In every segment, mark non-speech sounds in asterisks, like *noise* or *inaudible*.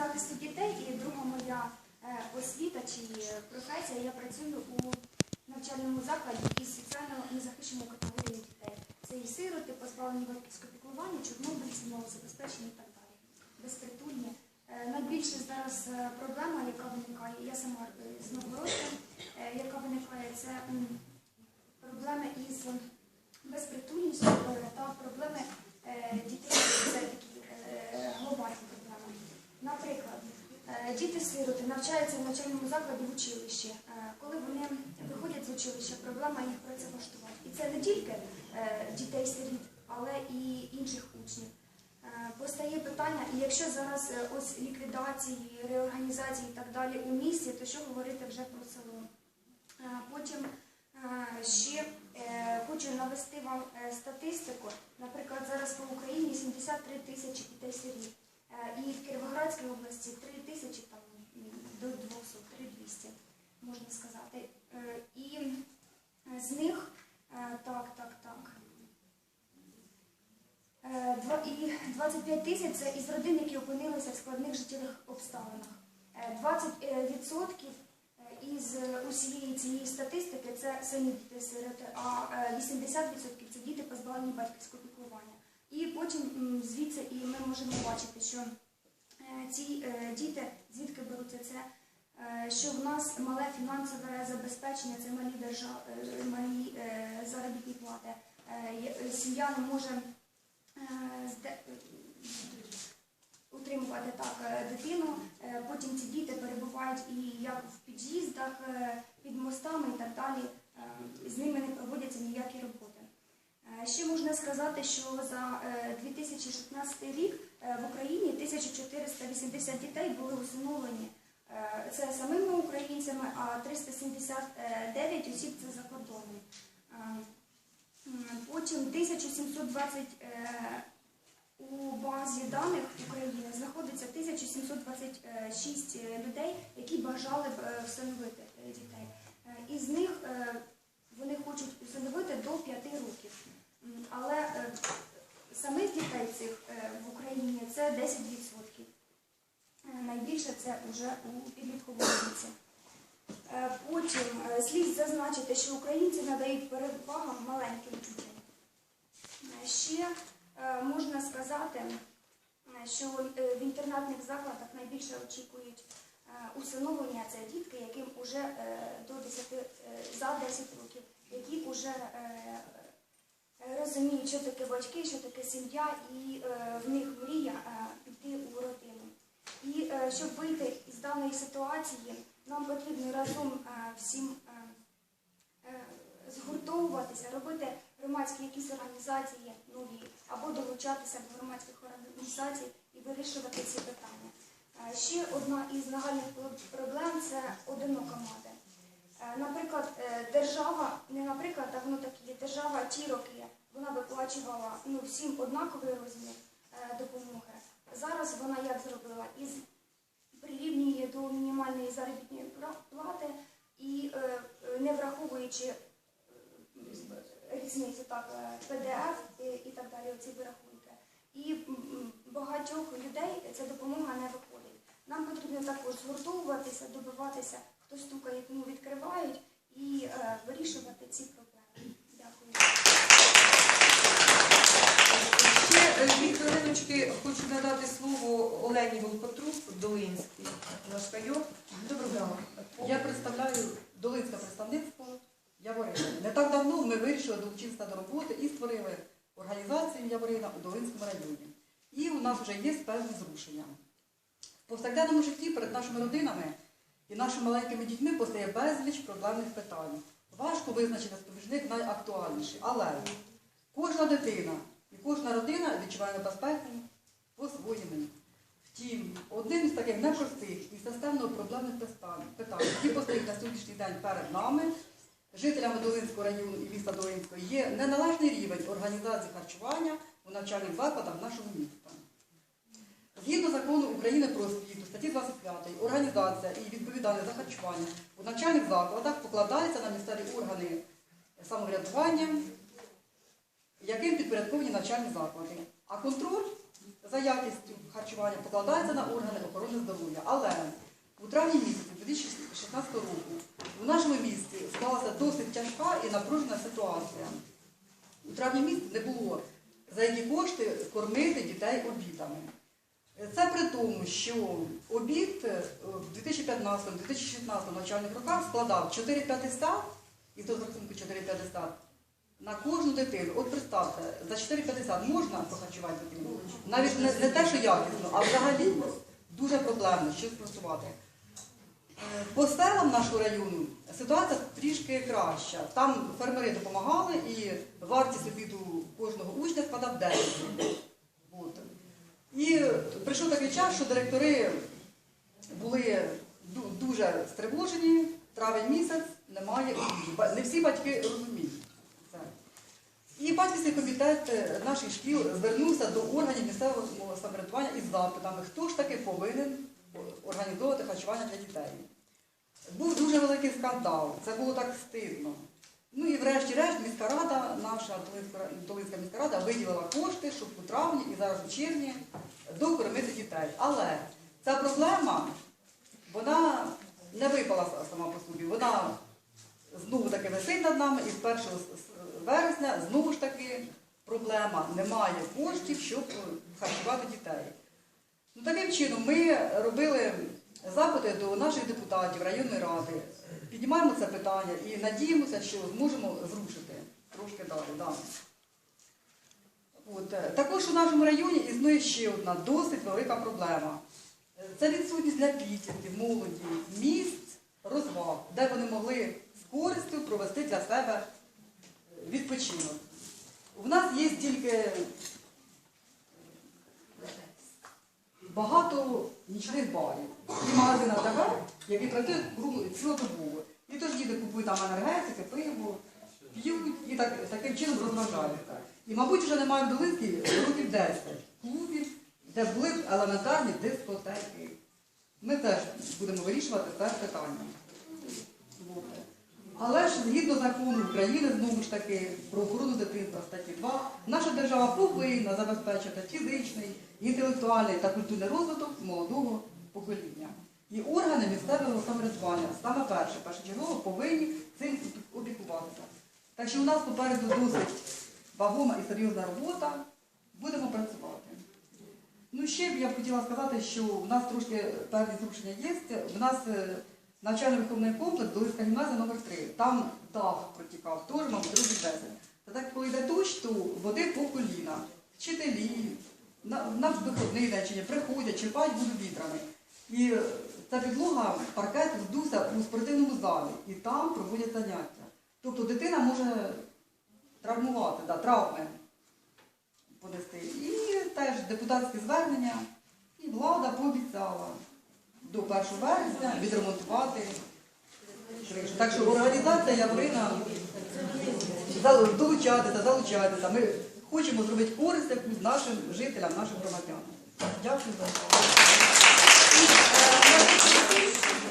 захисту дітей і друга моя е, освіта чи професія. Я працюю у навчальному закладі із соціально незахищеною категорією дітей. Це і сироти, позбавлені батьківського піклування, чорнобильці, малозабезпечені і так далі. Безпритульні. Е, Найбільше зараз е, проблема, яка виникає, я сама е, з Новгородка, е, яка виникає, це проблеми із безпритульністю е, та проблеми е, дітей. Це е, глобальні е, діти-сироти навчаються в навчальному закладі в училищі. Е, Коли вони виходять з училища, проблема їх працевлаштувати. І це не тільки е, дітей-сиріт, але і інших учнів. Е, Постає питання, і якщо зараз е, ось ліквідації, реорганізації і так далі у місті, то що говорити вже про село? Е, Потім е, ще е, хочу навести вам е, статистику. Наприклад, зараз по Україні 73 тисячі дітей сиріт. Е, І в Кіровоградській області 3 тисячі там до 200, 3200, можна сказати. Е, І е, з них е, так, так, так. І 25 тисяч це із родин, які опинилися в складних життєвих обставинах. Е, 20% із усієї цієї статистики це самі діти-сироти, а е, 80% це діти позбавлені батьківського піклування. І потім звідси і ми можемо бачити, що ці е, діти звідки беруться це, е, що в нас мале фінансове забезпечення, це малі е, е, заробітні плати. Е, Сім'я не може е, утримувати е, дитину. Е, Потім ці діти перебувають і як в під'їздах, е, під мостами і так далі. Е, З ними не проводяться ніякі роботи. Е, Ще можна сказати, що за е, 2016 рік е, в Україні 1480 дітей були усиновлені. Е, Це самими українцями, а 379 осіб це за кордоном. Е, Потім 1720 е, у базі даних України знаходиться 1726 людей, які бажали б е, всиновити е, дітей. Е, Із них е, вони хочуть усиновити до 5 років. Але е, самих дітей цих е, в Україні 10%. Е, Найбільше це вже у підлітковому віці. Е, Потім е, слід зазначити, що українці надають перевагу маленьким дітям. Ще можна сказати, що в інтернатних закладах найбільше очікують усиновлення це дітки, яким вже до 10, е, за 10 років, які вже розуміють, що таке батьки, що таке сім'я, і в них мрія е, піти у родину. І е, щоб вийти із даної ситуації, нам потрібно разом е, всім е, е, згуртовуватися, робити громадські якісь організації нові, або долучатися до громадських організацій і вирішувати ці питання. Ще одна із нагальних проблем це одинока мати. Наприклад, держава, не наприклад, а воно так є, держава ті роки вона виплачувала ну, всім однаковий розмір допомоги. Зараз вона як зробила? Із до мінімальної заробітної плати і е, не враховуючи е, різницю так, е, ПДФ і, так далі, оці вирахунки. І багатьох людей ця допомога не виходить. Нам потрібно також згуртовуватися, добиватися, хто стукає, кому відкривають, і вирішувати ці проблеми. Дякую. Ще е, дві хвилиночки хочу надати слово Олені Волкотрук, Долинській, наш кайок. Доброго дня. Я представляю Долинське представництво Яворина. Не так давно ми вирішили долучитися до роботи і створили організацію Яворина у Долинському районі. І у нас вже є певні зрушення. В повсякденному житті перед нашими родинами і нашими маленькими дітьми постає безліч проблемних питань. Важко визначити спобіжник найактуальніший. Але кожна дитина і кожна родина відчуває небезпеку по-своєму. Втім, одним із таких непростих і системно проблемних питань, які постають на сьогоднішній день перед нами, жителями Долинського району і міста Долинського, є неналежний рівень організації харчування у навчальних закладах нашого міста. Згідно закону України про освіту, статті 25, організація і відповідальність за харчування у навчальних закладах покладається на місцеві органи самоврядування, яким підпорядковані навчальні заклади. А контроль за якістю харчування покладається на органи охорони здоров'я. Але у травні місяці 2016 року у нашому місті склалася досить тяжка і напружена ситуація. У травні місяці не було за які кошти кормити дітей обідами. Це при тому, що обід в 2015-2016 навчальних роках складав 4,50 і з рахунку 4,50 на кожну дитину. От представте, за 4,50 можна похарчувати дитину? Навіть не, не те, що якісно, а взагалі дуже проблемно щось просувати. Е, По селам нашого району ситуація трішки краща. Там фермери допомагали і вартість обіду кожного учня складав 10. От. І прийшов такий час, що директори були дуже стривожені, травень місяць немає обіду. Не всі батьки розуміють. І батьківський комітет е, наших шкіл звернувся до органів місцевого самоврядування із запитами, хто ж таки повинен організовувати харчування для дітей. Був дуже великий скандал, це було так стидно. Ну і врешті-решт міська рада, наша Долинська міська рада виділила кошти, щоб у травні і зараз у червні докормити дітей. Але ця проблема, вона не випала сама по собі. Вона знову таки висить над нами і з 1 с- с- вересня знову ж таки проблема. Немає коштів, щоб харчувати дітей. Ну, таким чином ми робили запити до наших депутатів районної ради, піднімаємо це питання і надіємося, що зможемо зрушити трошки далі. Да. От. е, Також у нашому районі існує ще одна досить велика проблема. Це відсутність для підлітків, молоді, місць розваг, де вони могли з користю провести для себе відпочинок. У нас є тільки багато нічних барів. І магазин АТБ, який працює цілодобово. І тож діти купують там енергетики, пиво, п'ють і так, таким чином розважаються. І, мабуть, вже немає в Долинській років 10 клубів, де були б елементарні дискотеки. Ми теж будемо вирішувати це питання. Але ж згідно закону України, знову ж таки, про охорону дитинства статті 2, наша держава повинна забезпечити фізичний, інтелектуальний та культурний розвиток молодого покоління. І органи місцевого самоврядування саме перше, першочергово повинні цим опікуватися. Так що у нас попереду досить вагома і серйозна робота. Будемо працювати. Ну, ще б я б хотіла сказати, що в нас трошки певні зрушення є. У нас е, навчально-виховний комплекс Долинська гімназія номер 3 Там дах протікав, мабуть, друзі 10. Та так, коли йде дощ, то води по коліна. Вчителі на, на виходний день приходять, черпають воду вітрами. І ця підлога, паркет здувся у спортивному залі, і там проводять заняття. Тобто дитина може травмувати, да, травми понести. І теж депутатське звернення, і влада пообіцяла до 1 вересня відремонтувати кришу. Так що організація Яворина зал- долучайтеся, залучайтеся. Ми хочемо зробити користь нашим жителям, нашим громадянам. Дякую за увагу.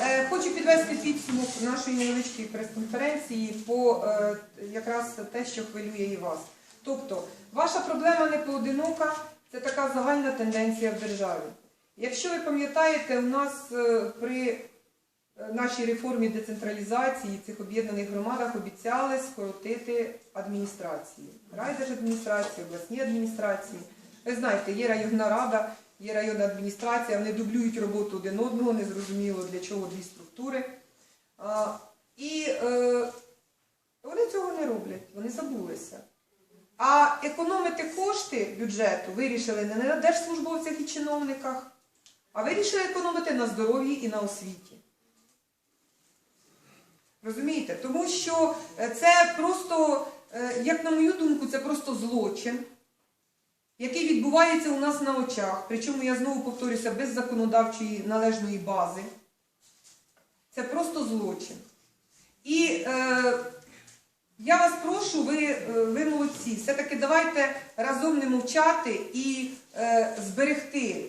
Е, Хочу підвести підсумок нашої невеличкої прес-конференції по е, якраз те, що хвилює і вас. Тобто, ваша проблема не поодинока, це така загальна тенденція в державі. Якщо ви пам'ятаєте, у нас е, при е, нашій реформі децентралізації цих об'єднаних громадах обіцяли скоротити адміністрації, райдержадміністрації, обласні адміністрації. Ви знаєте, є районна рада, є районна адміністрація, вони дублюють роботу один одного, незрозуміло для чого дві структури. І е, вони цього не роблять, вони забулися. А економити кошти бюджету вирішили не на держслужбовцях і чиновниках, а вирішили економити на здоров'ї і на освіті. Розумієте? Тому що е, це просто, е, як на мою думку, це просто злочин, який відбувається у нас на очах. Причому я знову повторюся, без законодавчої належної бази. Це просто злочин. І е, я вас прошу, ви, е, ви молодці, все-таки давайте разом не мовчати і е, зберегти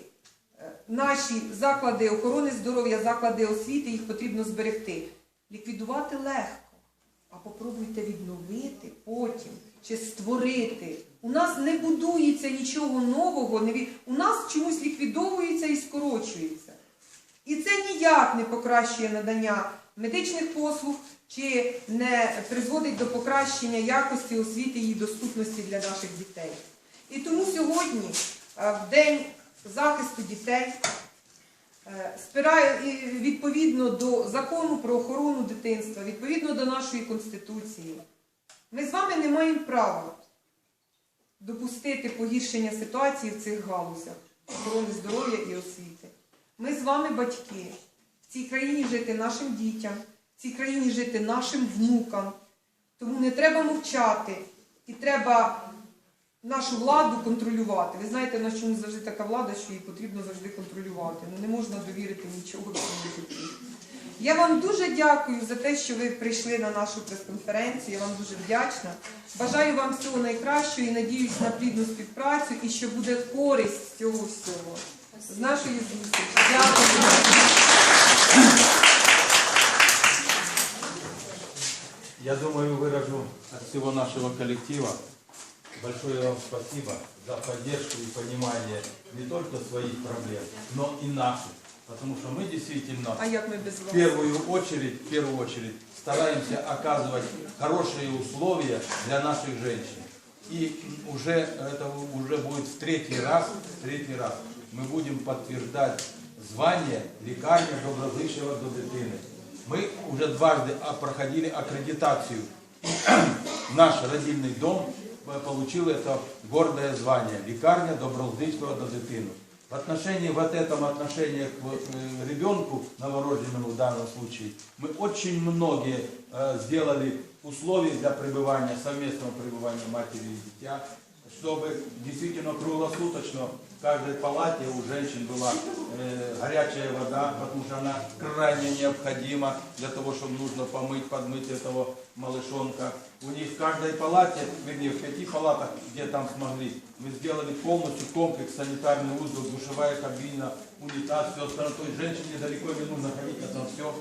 наші заклади охорони здоров'я, заклади освіти, їх потрібно зберегти. Ліквідувати легко, а попробуйте відновити потім чи створити. У нас не будується нічого нового, у нас чомусь ліквідовується і скорочується. І це ніяк не покращує надання медичних послуг чи не призводить до покращення якості освіти і доступності для наших дітей. І тому сьогодні, е, в День захисту дітей, е, відповідно до закону про охорону дитинства, відповідно до нашої Конституції, ми з вами не маємо права допустити погіршення ситуації в цих галузях охорони здоров'я і освіти. Ми з вами батьки. В цій країні жити нашим дітям, в цій країні жити нашим внукам. Тому не треба мовчати і треба нашу владу контролювати. Ви знаєте, в нас чомусь завжди така влада, що її потрібно завжди контролювати. Ну не можна довірити нічого. Я вам дуже дякую за те, що ви прийшли на нашу прес-конференцію. Я вам дуже вдячна. Бажаю вам всього найкращого і надіюсь на плідну співпрацю і що буде користь з цього всього. З нашої зустрічі. Дякую. Я думаю, выражу от всего нашего коллектива большое вам спасибо за поддержку и понимание не только своих проблем, но и наших. Потому что мы действительно А як ми без в вас? первую очередь, в первую очередь стараемся оказывать хорошие условия для наших женщин. И уже это уже будет в третий раз, в третий раз мы будем подтверждать звание лекарня доброзичливого до дитини. Мы уже дважды проходили аккредитацию. *clears throat* Наш родильный дом получил это гордое звание лекарня доброзичливого до дитини. В отношении, вот этом отношении к э, ребенку новорожденному в данном случае, мы очень многие э, сделали условия для пребывания, совместного пребывания матери и дитя, чтобы действительно круглосуточно в каждой палате у женщин была э, горячая вода, потому что она крайне необходима для того, чтобы нужно помыть, подмыть этого малышонка. У них в каждой палате, вернее, в пяти палатах, где там смогли, мы сделали полностью комплекс, санитарный узел, душевая кабина, унитаз, все остальное. То есть женщине далеко не нужно ходить, а там все.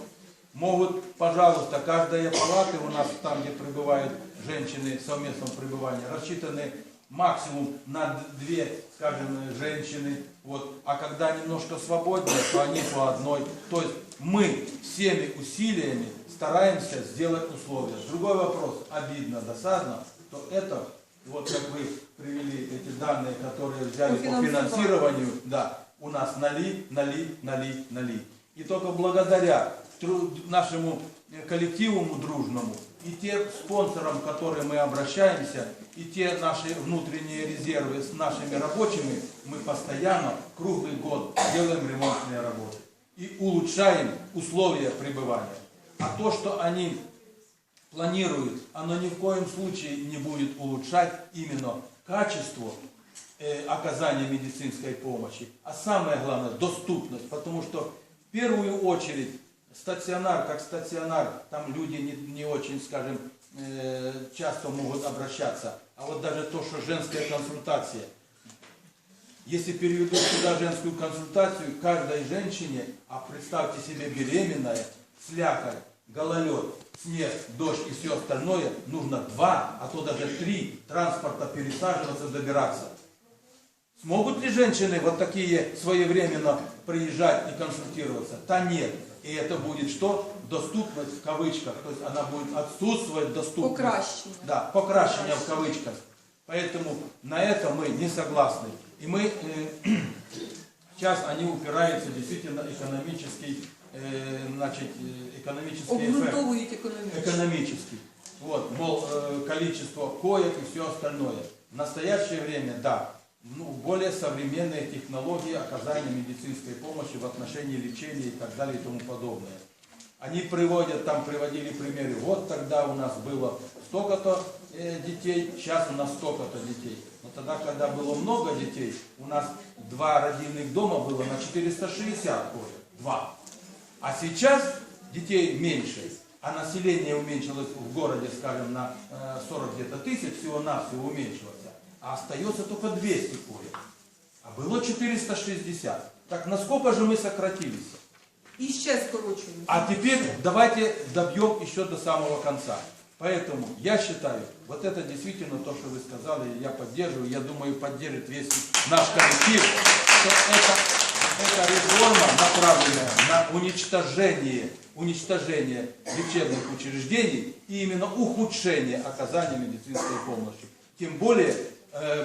Могут, пожалуйста, каждая палата у нас там, где пребывают женщины в совместном пребывании, рассчитаны максимум на две, скажем, женщины. Вот. А когда немножко свободнее, то они по одной. То есть мы всеми усилиями стараемся сделать условия. Другой вопрос, обидно, досадно, то это, вот как вы привели эти данные, которые взяли По финансированию. да, у нас нали, нали, нали, нали. И только благодаря нашему э, коллективу дружному и тем спонсорам, к которым мы обращаемся, и те наши внутренние резервы с нашими рабочими, мы постоянно, круглый год делаем ремонтные работы и улучшаем условия пребывания. А то, что они планируют, оно ни в коем случае не будет улучшать именно качество э, оказания медицинской помощи, а самое главное доступность, потому что в первую очередь стационар как стационар, там люди не, не очень, скажем, э, часто могут обращаться, а вот даже то, что женская консультация, если переведут сюда женскую консультацию, каждой женщине, а представьте себе беременная, слякоть, гололед, снег, дождь и все остальное, нужно два, а то даже три транспорта пересаживаться, добираться. Смогут ли женщины вот такие своевременно приезжать и консультироваться? Да нет. И это будет что? Доступность в кавычках. То есть она будет отсутствовать доступность. Покращення. Да, покращение в кавычках. Поэтому на это мы не согласны. И мы, э, *clears throat* сейчас они упираются действительно экономический, э, значит, э, экономический эффект. Обґрунтовують економічно. Экономический. Вот, мол, э, количество коек и все остальное. В настоящее время, да, ну, более современные технологии оказания медицинской помощи в отношении лечения и так далее и тому подобное. Они приводят, там приводили примеры, вот тогда у нас было столько-то э, детей, сейчас у нас столько-то детей. Но тогда, когда было много детей, у нас два родильных дома было на 460 коек, два. А сейчас детей меньше, а население уменьшилось в городе, скажем, на э, 40 где-то тысяч, всего-навсего уменьшилось, а остается только 200 коек. А было 460. Так насколько же мы сократились? І ще скорочують. А теперь давайте добьем еще до самого конца. Поэтому я считаю, вот это действительно то, что вы сказали, я поддерживаю, я думаю, поддержит весь наш коллектив, что это, это реформа, направленная на уничтожение, уничтожение лечебных учреждений и именно ухудшение оказания медицинской помощи. Тем более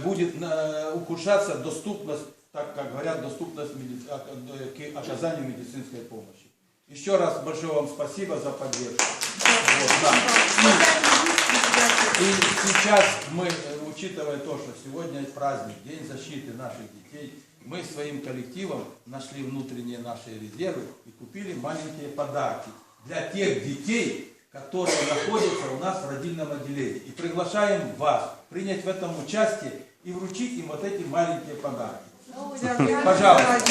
будет э, ухудшаться доступность, так как говорят, доступность э, к оказанию медицинской помощи. Еще раз большое вам спасибо за поддержку. Вот, да. И сейчас мы, э, учитывая то, что сегодня праздник, День защиты наших детей, мы своим коллективом нашли внутренние наши резервы и купили маленькие подарки для тех детей, которые находятся у нас в родильном отделении. И приглашаем вас принять в этом участие и вручить им вот эти маленькие подарки. Дякую. Пожалуйста.